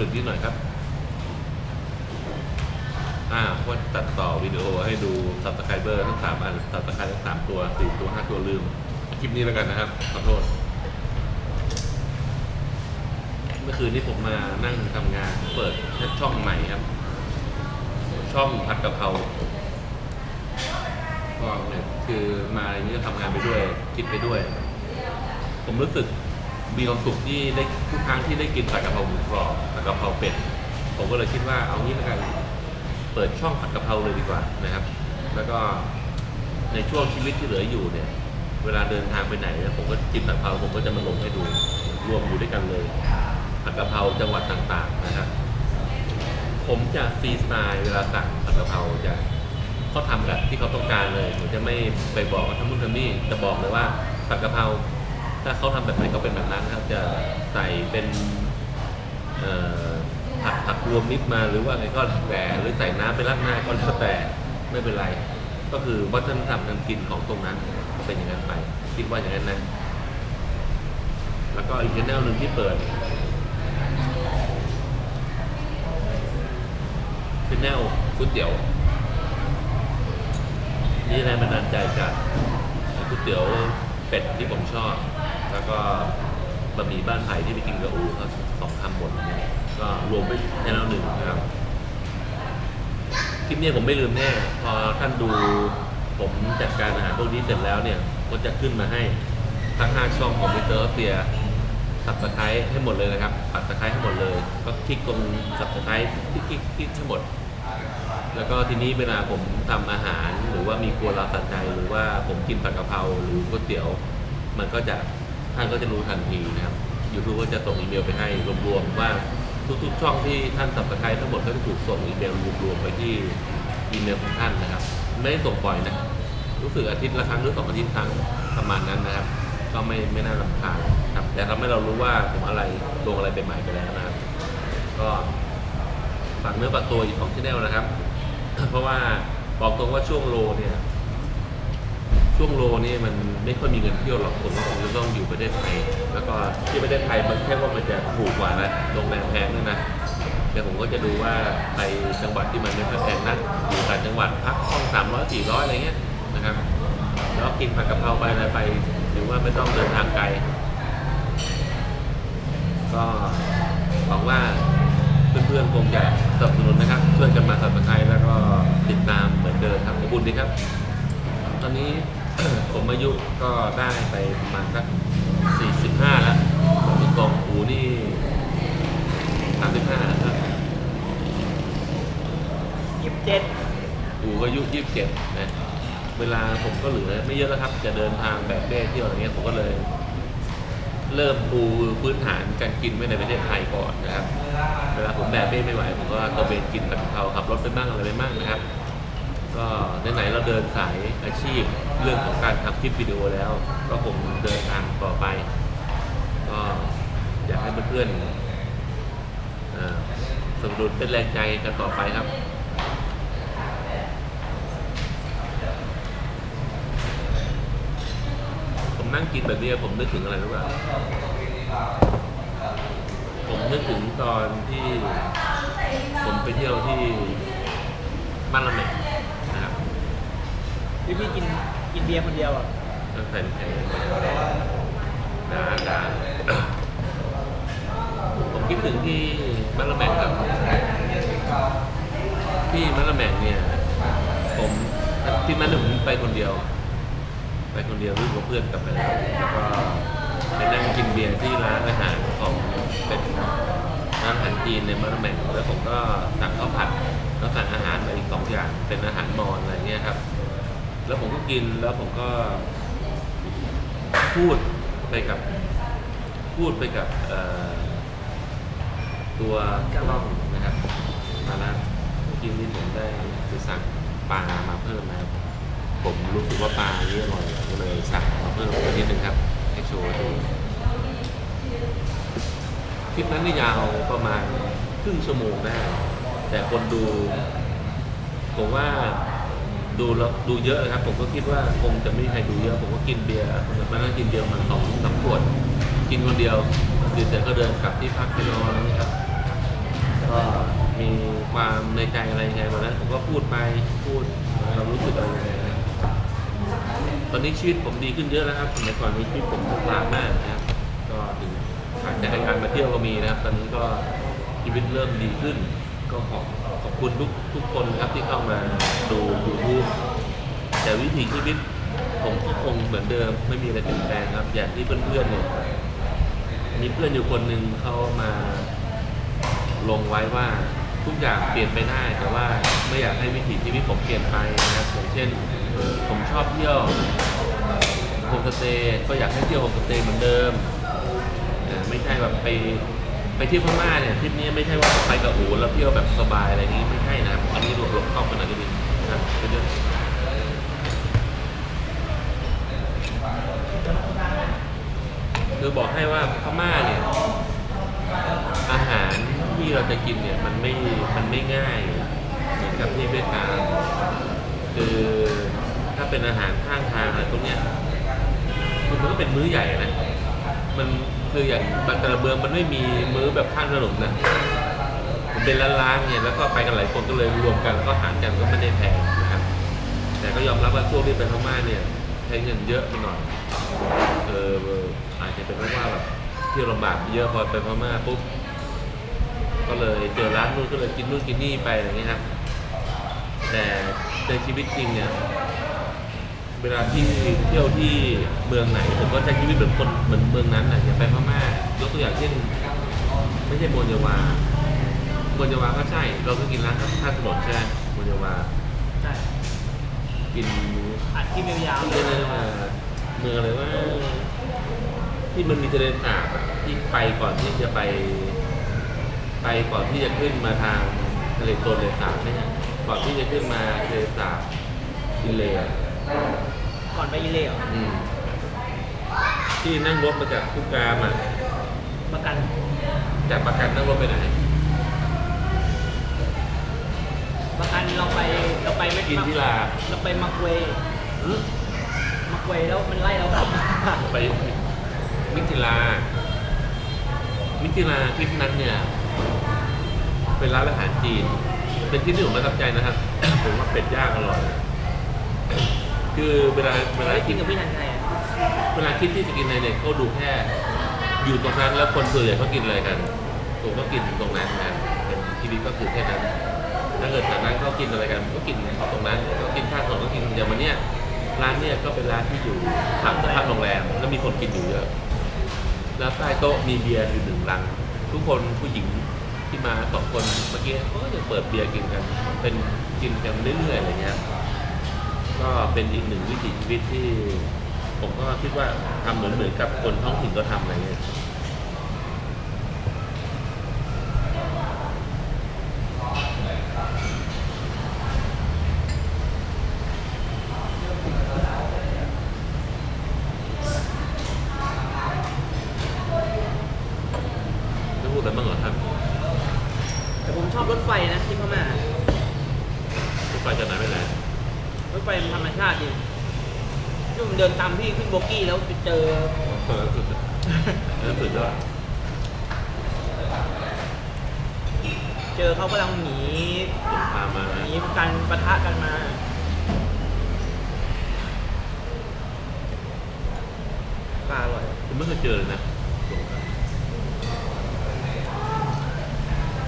ดึกนิดหน่อยครับ อ่าว่าตัดต่อวิดีโอให้ดูซับสไครเบอร์ทั้งสามอันซับสไครทั้งสามตัวสี่ตัวห้าตัวลืม คลิปนี้แล้วกันนะครับขอโทษ เมื่อคืนนี้ผมมานั่งทำงาน เปิดช่องใหม่ครับ ช่องผัดกะเพราก็เนี่ยคือมาอย่างนี้ก็ทำงานไปด้วย คิดไปด้วย ผมรู้สึก มีความสุขที่ได้ทุกครั้งที่ได้กินผัดกะเพราหมูกรอบผัดกะเพราเป็ดผมก็เลยคิดว่าเอางี้ล้วกันเปิดช่องผัดกะเพราเลยดีกว่านะครับ แล้วก็ในช่วงชีวิตที่เหลืออยู่เนี่ย เวลาเดินทางไปไหนผมก็กินผัดกะเพราผมก็จะมาลงให้ดูรวมอยู่ด้วยกันเลยผัดกะเพราจังหวัดต่างๆนะครับผมจะฟรีสไตล์เวลาสั่งผัดกะเพราจะเขาทำแบบที่เขาต้องการเลยผมจะไม่ไปบอกว่าทำนู่นทำนี่จะบอกเลยว่าผัดกะเพรา ถ้าเขาทำแบบไหนก็เป็นแบบนั้นนะครับจะใส่เป็นผัดผักรวมมิตรมาหรือว่าอะไงก็แล้วแต่หรือใส่น้ำไปรัดหน้าก็แล้วแต่ไม่เป็นไร ก็คือวัฒนธรรมการกินของตรงนั้นก็เป็นอย่างนั้นไป คิดว่าอย่างนั้นนะ แล้วก็อีกแนลหนึ่งที่เปิดเป็นแนวก๋วยเตี๋ยวนี่แรงบันดาลใจจากก๋วยเตี๋ยวเป็ดที่ผมชอบ แล้วก็บะหมี่บ้านไผ่ที่ไปกินกับอูก็สองคำหมดเนี่ยก็รวมไปแนวหนึ่งนะครับคลิปนี้ผมไม่ลืมแน่พอท่านดูผมจัดการอาหารพวกนี้เสร็จแล้วเนี่ยก็จะขึ้นมาให้ทั้งห้าช่องของมิเตอร์เซียสับสไครให้หมดเลยนะครับ ปัดสไครให้หมดเลย ก็คลิกตรงสับสไครคลิกคลิกคลิกให้หมด แล้วก็ทีนี้เวลาผมทำอาหารหรือว่ามีครัวเราตัดใจหรือว่าผมกินผัดกะเพราหรือก๋วยเตี๋ยว มันก็จะ ท่านก็จะรู้ทันทีนะครับยูทูบก็จะส่งอีเมลไปให้รวมๆว่าทุกๆช่องที่ท่านสับสไครทั้งหมดก็จะถูกส่งอีเมลรวมๆไปที่อีเมลของท่านนะครับ ไม่ได้ส่งบ่อยนะรู้สึกอาทิตย์ละครั้งหรือสองอาทิตย์ครั้งประมาณนั้นนะครับ ก็ไม่ไม่น่ารำคาญครับ แต่ทำให้เรารู้ว่าผมอะไรลงอะไรเป็นหมายไปแล้วนะครับ ก็ฝากเนื้อฝากตัวอีกของชแนลนะครับ เพราะว่าบอกตรงว่าช่วงโลเนี่ย ช่วงโลนี่มันไม่ค่อยมีเงินเที่ยวหรอกผมก็คงจะต้องอยู่ประเทศไทย แล้วก็ที่ประเทศไทยมันแค่ว่ามันจะถูกกว่านะโรงแรมแพงด้วยนะเดี๋ยวผมก็จะดูว่าไปจังหวัดที่มันไม่ค่อยแพงนะอยู่ต่างจังหวัดพักห้องสามร้อยสี่ร้อยอะไรเงี้ยนะครับ แล้วกินผัดกะเพราไปอะไรไปหรือว่าไม่ต้องเดินทางไกล ก็หวังว่าเพื่อนๆคงจะสนับสนุนนะครับ ช่วยกันมาสับสไครแล้วก็ติดตามเหมือนเดิมครับขอบคุณดีครับ ตอนนี้ ผมอายุก็ได้ไปประมาณสัก45แล้วมีกองหูนี่35แล้วครับยี่สิบเจ็ดหูก็อายุ27นะเวลาผมก็เหลือไม่เยอะแล้วครับ จะเดินทางแบบเบ้เที่ยวอะไรเงี้ยผมก็เลย เริ่มปูพื้นฐานการกินไว้ในประเทศไทยก่อนนะครับ เวลาผมแบบเบ้ไม่ไหวผมก็ตระเวนกินกับเขาขับรถไปบ้างอะไรไปบ้างนะครับ ก็ไหนๆเราเดินสายอาชีพเรื่องของการทำคลิปวิดีโอแล้ว ก็คงเดินทางต่อไป ก็อยากให้เพื่อนๆสนับสนุนเป็นแรงใจกันต่อไปครับผมนั่งกินแบบนี้ผมนึกถึงอะไรรู้ป่ะผมนึกถึงตอนที่ ผมไปเที่ยวที่บ้านละแมนะครับ พี่พี่กินกินเบียร์คนเดียวอะตั้งแต่แพงดาดาผมคิดถึงที่บ้าละแมงครับที่บ้าละแมงเนี่ย ผมที่นั่นผมไปคนเดียว ไปคนเดียวรือกับเพื่อนกลับไปแล้วแล้วก็ไปนั่งกินเบียร์ที่ร้านอาหารของเป็นร้านอาหารจีนในบ้าละแมงแล้วผมก็สั่งข้าวผัดแล้วสั่งอาหารมาอีกสองอย่างเป็นอาหารมอญอะไรเงี้ยครับ แล้วผมก็กินแล้วผมก็พูดไปกับพูดไปกับตัวกล้องนะครับมาแล้วกี้นี้ผมได้ไปสั่งปลามาเพิ่มนะครับผมรู้สึกว่าปลาเนี่อร่อยก็เลยสั่งมาเพิ่มอีกนิดนึงครับให้โชว์ดูคลิปนั้นนี่ยาวประมาณครึ่งชั่วโมงได้แต่คนดูผมว่า ดูแล้วดูเยอะนะครับ ผมก็คิดว่าคงจะไม่มีใครดูเยอะ ผมก็กินเบียร์มานั่งกินเบียร์มันสองสามขวดกินคนเดียวดื่มเสร็จก็เดินกลับที่พักไปนอนนะครับก็มีความในใจอะไรยังไงวันนั้นผมก็พูดไปพูดเรารู้สึกอะไรยังไงนะตอนนี้ชีวิตผมดีขึ้นเยอะแล้วครับสมัยก่อนนี้ชีวิตผมทุกข์ร้านมากนะครับ ก็ถึงขาดจากการมาเที่ยวก็มีนะครับ ตอนนี้ก็ชีวิตเริ่มดีขึ้นก็ขอบขอบ คุณทุกทุกคนครับที่เข้ามาดูยูทูบแต่วิถีชีวิตผมก็คงเหมือนเดิม ไม่มีอะไรเปลี่ยนแปลงครับ อย่างที่เพื่อนๆเนี่ยมีเพื่อนอยู่คนหนึ่งเขามาลงไว้ว่าทุกอย่างเปลี่ยนไปได้แต่ว่าไม่อยากให้วิถีชีวิตผมเปลี่ยนไปนะครับอย่างเช่นผมชอบเที่ยวโฮมสเตย์ก็อยากให้เที่ยวโฮมสเตย์เหมือนเดิมไม่ใช่แบบไป ไปเที่ยวพม่าเนี่ยทริปนี้ไม่ใช่ว่าไปกับอูแล้วเที่ยวแบบสบายอะไรนี้ไม่ใช่นะอันนี้หลบหลบเข้ามาหน่อยก็ดีนะครับเพื่อนๆคือบอกให้ว่าพม่าเนี่ยอาหารที่เราจะกินเนี่ยมันไม่มันไม่ง่ายเหมือนกับที่เวียดนามคือถ้าเป็นอาหารข้างทางอะไรพวกเนี้ยมันก็เป็นมื้อใหญ่นะมัน คืออย่างแต่ละเมืองมันไม่มีมื้อแบบข้างถนนนะมันเป็นร้านๆเนี่ยแล้วก็ไปกันหลายคนก็เลยรวมกันก็หารกันก็ไม่ได้แพงนะครับ แต่ก็ยอมรับว่าช่วงที่ไปพม่าเนี่ยใช้เงินเยอะไปหน่อยเอออาจจะเป็นเพราะว่าแบบเที่ยวลำบากเยอะพอไปพม่าปุ๊บก็เลยเจอร้านนู้นก็เลยกินนู่นกินนี่ไปอะไรอย่างเงี้ยครับแต่ในชีวิตจริงเนี่ย เวลาที่เที่ยวที่เมืองไหนผมก็ใช้ชีวิตเหมือนคนเหมือนเมืองนั้นนะอย่างไปพม่ายกตัวอย่างเช่น ไม่ใช่โมนเยวาโมนเยวาก็ใช่ เราก็กินร้านข้างถนนใช่ไหมโมนเยวาใช่กินอัดคลิปยาวๆเลที่ยเมืองอะไรเมืองอะไรว่าที่มันมีทะเลสาบอะที่ไปก่อนที่จะไป ไปก่อนที่จะขึ้นมาทางทะเลโซนทะเลสาบเนี่ยก่อนที่จะขึ้นมาทะเลสาบอินเลย์อะ ก่อนไปอิเล่เหรออืมที่นั่งรถมาจากทุกกามอะประกันจากประกันนั่งรถไปไหน ประกันเราไปเราไปไม่กินที่ลา เราไปมักเวย์อืมมักเวย์แล้วมันไล่เรากลับมาไปมิถิลา มิถิลาทริปนั้นเนี่ย เป็นร้านอาหารจีน เป็นที่ที่ผมประทับใจนะครับ ผมว่าเป็ดย่างอร่อย คือเวลาเวลาไปกิกินนกับพี่ชันชัยอะเวลาคิดที่จะกินในเน็ตเขาดูแค่ อยู่ตรงนั้นแล้วคนส่วนใหญ่เขากินอะไรกันผมก็กินตรงนั้นนะเป็นที่นี่ก็คือแค่นั้น ถ้าเกิดจากนั้นเขากินอะไรกันก็กินตรงนั้นก็กินข้างถนนก็กินอย่างวันเนี้ยร้านเนี้ยก็เป็นร้านที่อยู่ขับสภาพโรงแรมแล้วมีคนกินอยู่เยอะแล้วใต้โต๊ะมีเบียร์อยู่หนึ่งลัง ทุกคนผู้หญิงที่มาสองคนเมื่อกี้เขาก็ยังเปิดเบียร์กินกัน เป็นกินกันเรื่อยๆอะไรเงี้ย ก็เป็นอีกหนึ่งวิถีชีวิตที่ ผมก็คิดว่าทำเหมือนเหมือนกับคนท้องถิ่นก็ทำอะไรเงี้ยจะพูดอะไรบ้างเหรอครับแต่ผมชอบรถไฟนะที่พม่ารถไฟจากไหนไปไหน รถไฟมันธรรมชาติดีที่ผมเดินตามพี่ขึ้นโบกี้แล้วไปเจอ เออสุดเออสุดยอดเจอเขากำลังหนีผมพามาหนีกันปะทะกันมา ปลาอร่อย ผมไม่เคยเจอเลยนะ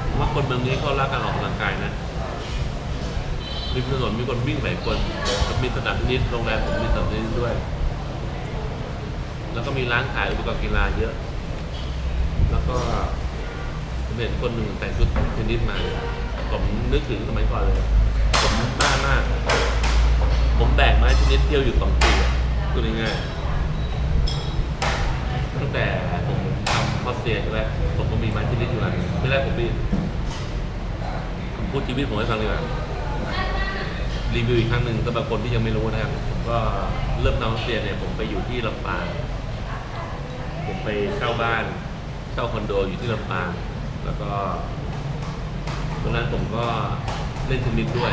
ผมว่าคนเมืองนี้เขารักการออกกำลังกายนะ ริมถนนมีคนวิ่งหลายคนมีสนามเทนนิสโรงแรมผมมีสนามเทนนิสด้วย แล้วก็มีร้านขายอุปกรณ์กีฬาเยอะ แล้วก็ผมเห็นคนหนึ่งแต่งชุดเทนนิสมาผมนึกถึงสมัยก่อนเลยผมบ้ามาก ผมแบกไม้เทนนิสเที่ยวอยู่สองปีอะพูดง่ายๆตั้งแต่ผมทำคอสเซียใช่ไหมผมก็มีไม้เทนนิสอยู่อันหนึ่งไม่แรกผมรีผมพูดชีวิตผมให้ฟังเลยว่า รีวิวอีกครั้งหนึ่งสำหรับคนที่ยังไม่รู้นะครับก็เริ่มทำคอสเซียเนี่ยผมไปอยู่ที่ลำปางผมไปเช่าบ้านเช่าคอนโดอยู่ที่ลำปางแล้วก็ตรงนั้นผมก็เล่นเทนนิสด้วย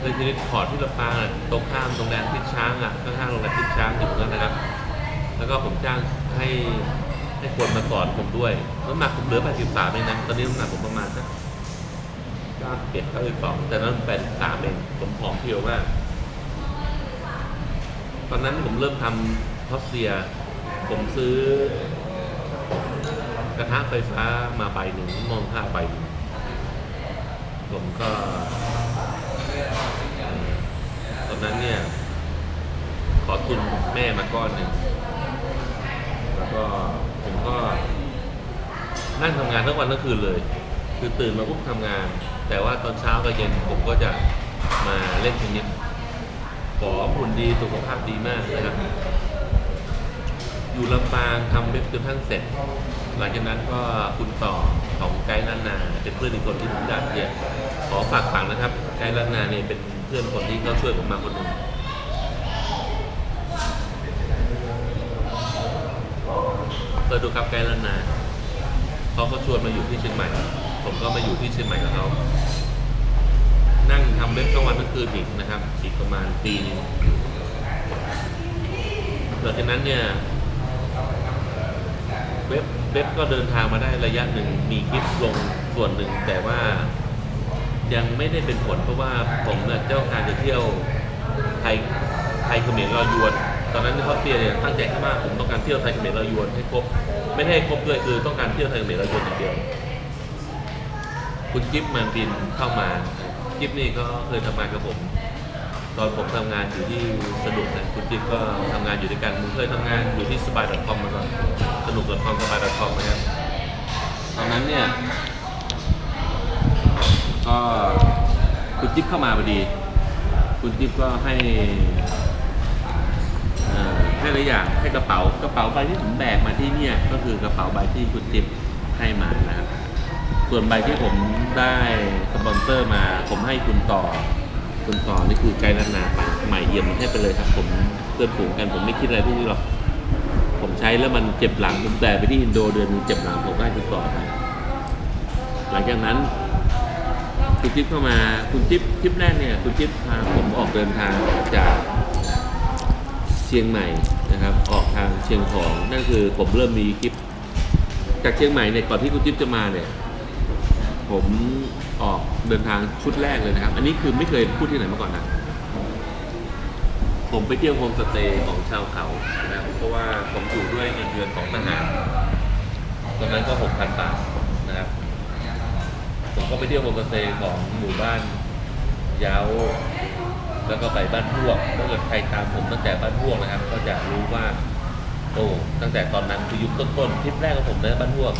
เลยทีนี้ขอร์ดที่ลำปางอะตรงข้ามโรงแรมทิศช้างอะข้างๆโรงแรมทิศช้างอยู่นั้นนะครับ แล้วก็ผมจ้างให้ให้คนมาสอนผมด้วยน้ำหนักผมเหลือ83เองนะตอนนี้น้ำหนักผมประมาณสัก 91 92แต่นั้น83เองผมผอมเพรียวมาก ตอนนั้นผมเริ่มทำทอสเซีย ผมซื้อกระทะไฟฟ้ามาใบหนึ่งมองค่าใบหนึ่งผมก็ ตอนนั้นเนี่ย ขอทุนแม่มาก้อนหนึ่งแล้วก็ผมก็นั่งทำงานทั้งวันทั้งคืนเลย คือตื่นมาปุ๊บทำงาน แต่ว่าตอนเช้ากับเย็นผมก็จะมาเล่นเทนนิสขอหุ่นดีสุขภาพดีมากนะครับ อยู่ลำปางทำเว็บจนทั้งเสร็จ หลังจากนั้นก็คุณต่อของไกด์ล้านนา เป็นเพื่อนอีกคนที่ผมอยากเนี่ยขอฝากฝังนะครับไกด์ล้านนาเนี่ยเป็นเพื่อนคนที่เขาช่วยผมมาคนหนึ่งเคยดูครับไกด์ล้านนาเขาก็ชวนมาอยู่ที่เชียงใหม่ ผมก็มาอยู่ที่เชียงใหม่กับเขานั่งทำเว็บทั้งวันทั้งคืนอีกนะครับ อีกประมาณปีหนึงหลังจากนั้นเนี่ยเว็บเว็บก็เดินทางมาได้ระยะหนึ่งมีคลิปลงส่วนหนึ่ง แต่ว่ายังไม่ได้เป็นผลเพราะว่าผมเนี่ยเจ้าการจะเที่ยวไทยไทยเขมรลาวยวน ตอนนั้นที่เขาเตียเนี่ยตั้งใจแค่ว่าผมต้องการเที่ยวไทยเขมรลาวยวนให้ครบ ไม่ได้ให้ครบด้วยคือต้องการเที่ยวไทยเขมรลาวยวนอย่างเดียว คุณจิ๊บมันบินเข้ามาจิ๊บนี่ก็เคยทำงานกับผม ตอนผมทำงานอยู่ที่สนุกนะคุณจิ๊บก็ทำงานอยู่ด้วยกันผมเคยทำงานอยู่ที่สบาย .com มาก่อนสนุก .com สบาย .com นะครับตอนนั้นเนี่ยก็คุณจิ๊บเข้ามาพอดี คุณจิ๊บก็ให้อ่อให้หลายอย่างให้กระเป๋ากระเป๋าใบที่ผมแบกมาที่เนี่ยก็คือกระเป๋าใบที่คุณจิ๊บให้มานะครับ ส่วนใบที่ผมได้สปอนเซอร์มา ผมให้คุณต่อ คุณต่อนี่คือไกด์นานาไปใหม่เยี่ยมให้ไปเลยครับ ผมเพื่อนฝูงกันผมไม่คิดอะไรพวกนี้หรอกผมใช้แล้วมันเจ็บหลังผมแต่ไปที่อินโดเดือนนึงเจ็บหลังผมก็ให้คุณต่อไปหลังจากนั้นคุณจิ๊บเข้ามาคุณจิ๊บทริปแรกเนี่ยคุณจิ๊บพาผมออกเดินทางจากเชียงใหม่นะครับ ออกทางเชียงของนั่นคือผมเริ่มมีคลิปจากเชียงใหม่เนี่ยก่อนที่คุณจิ๊บจะมาเนี่ย ผมออกเดินทางชุดแรกเลยนะครับ อันนี้คือไม่เคยพูดที่ไหนมาก่อนนะ ผมไปเที่ยวโฮมสเตย์ของชาวเขานะครับเพราะว่าผมอยู่ด้วยเงินเดือนของทหารตอนนั้นก็หกพันบาทนะครับ ผมก็ไปเที่ยวโฮมสเตย์ของหมู่บ้านยาวแล้วก็ไปบ้านพวกถ้าเกิดใครตามผมตั้งแต่บ้านพวกนะครับ ก็จะรู้ว่า โอ้ตั้งแต่ตอนนั้นคือยุคต้นๆทริปแรกของผมนะบ้านพวก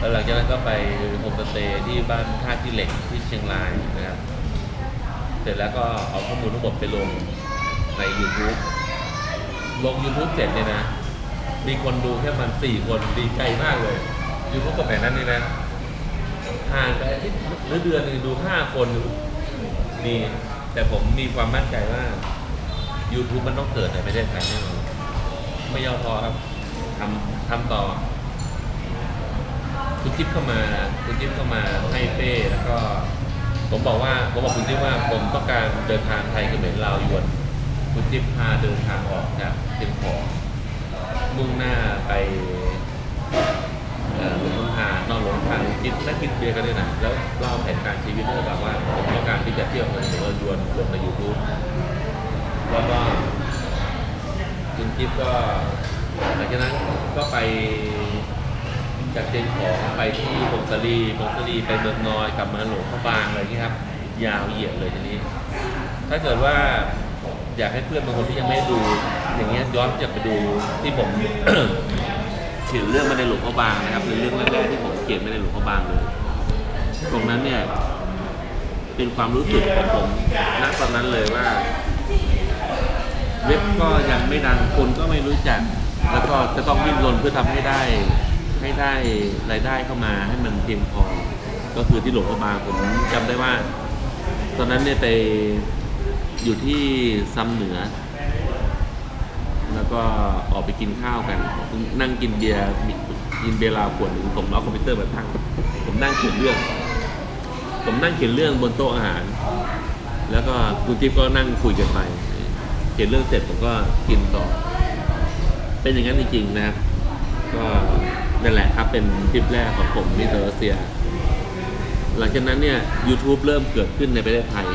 แล้วหลังจากนั้นก็ไปโฮมสเตย์ที่บ้านท่าที่เหล็กที่เชียงรายนะครับ เสร็จแล้วก็เอาข้อมูลทั้งหมดไปลงใน YouTube ลง YouTube เสร็จเนี่ยนะ มีคนดูแค่มันสี่คนดีใจมากเลย YouTube กับแบบนั้นนี่นะห่างไปอาทิตย์หรือเดือนหนึงดูห้าคนนี่แต่ผมมีความมั่นใจว่า YouTube มันต้องเกิดในประเทศไทยแน่นอนไม่ย่อท้อครับทำทำต่อ คุณจิ๊บเข้ามาคุณจิ๊บเข้ามาให้เป้แล้วก็ ผมบอกว่าผมบอกคุณจิ๊บว่าผมต้องการเดินทางไทยเขมรลาวยวนคุณจิ๊บพาเดินทางออกจากเชียงของมุ่งหน้าไปเอ่อหลวงพ่อทานอกหลงทางกินและกินเบียร์กันด้วยนะแล้วเล่าแผนการชีวิตด้วยแบบว่าผมต้องการที่จะเที่ยวเขมรลาวยวนลงในยูทูบแล้วก็คุณจิ๊บก็หลังจากนั้นก็ไป จากเชียงของไปที่พงศรีพงศรีไปเมืองนอยกลับมาหลวงพระบางอะไรอย่างนี้ครับ ยาวเหยียดเลยทีนี้ ถ้าเกิดว่าอยากให้เพื่อนบางคนที่ยังไม่ได้ดู อย่างเงี้ยย้อนกลับไปดูที่ผม เขียนเรื่องมาในหลวงพระบางนะครับเป็นเรื่องแรกๆที่ผมเขียนมาในหลวงพระบางเลย ตรงนั้นเนี่ยเป็นความรู้สึกของผมณตอนนั้นเลยว่า เว็บก็ยังไม่ดังคนก็ไม่รู้จัก แล้วก็จะต้องดิ้นรนเพื่อทำให้ได้ ให้ได้รายได้เข้ามาให้มันเพียงพอ ก็คือที่หลวงพระบางผมจำได้ว่า ตอนนั้นเนี่ยไปอยู่ที่ซ้ำเหนือ แล้วก็ออกไปกินข้าวกัน นั่งกินเบียร์มีกินเบียร์ลาวขวดหนึ่งผมเอาคอมพิวเตอร์มาตั้งผมนั่งเขียนเรื่อง ผมนั่งเขียนเรื่องบนโต๊ะอาหาร แล้วก็คุณจิ๊บก็นั่งคุยกันไป เขียนเรื่องเสร็จผมก็กินต่อ เป็นอย่างนั้นจริงๆนะครับ ก็ นั่นแหละครับเป็นทริปแรกของผมที่รัสเซีย หลังจากนั้นเนี่ย YouTube เริ่มเกิดขึ้นในประเทศไทย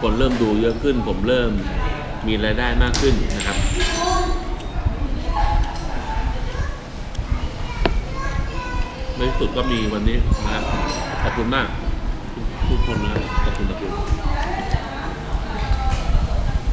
คนเริ่มดูเยอะขึ้น ผมเริ่มมีรายได้มากขึ้นนะครับ ในที่สุดก็มีวันนี้นะครับ ขอบคุณมาก ทุกคนนะขอบคุณทุกคน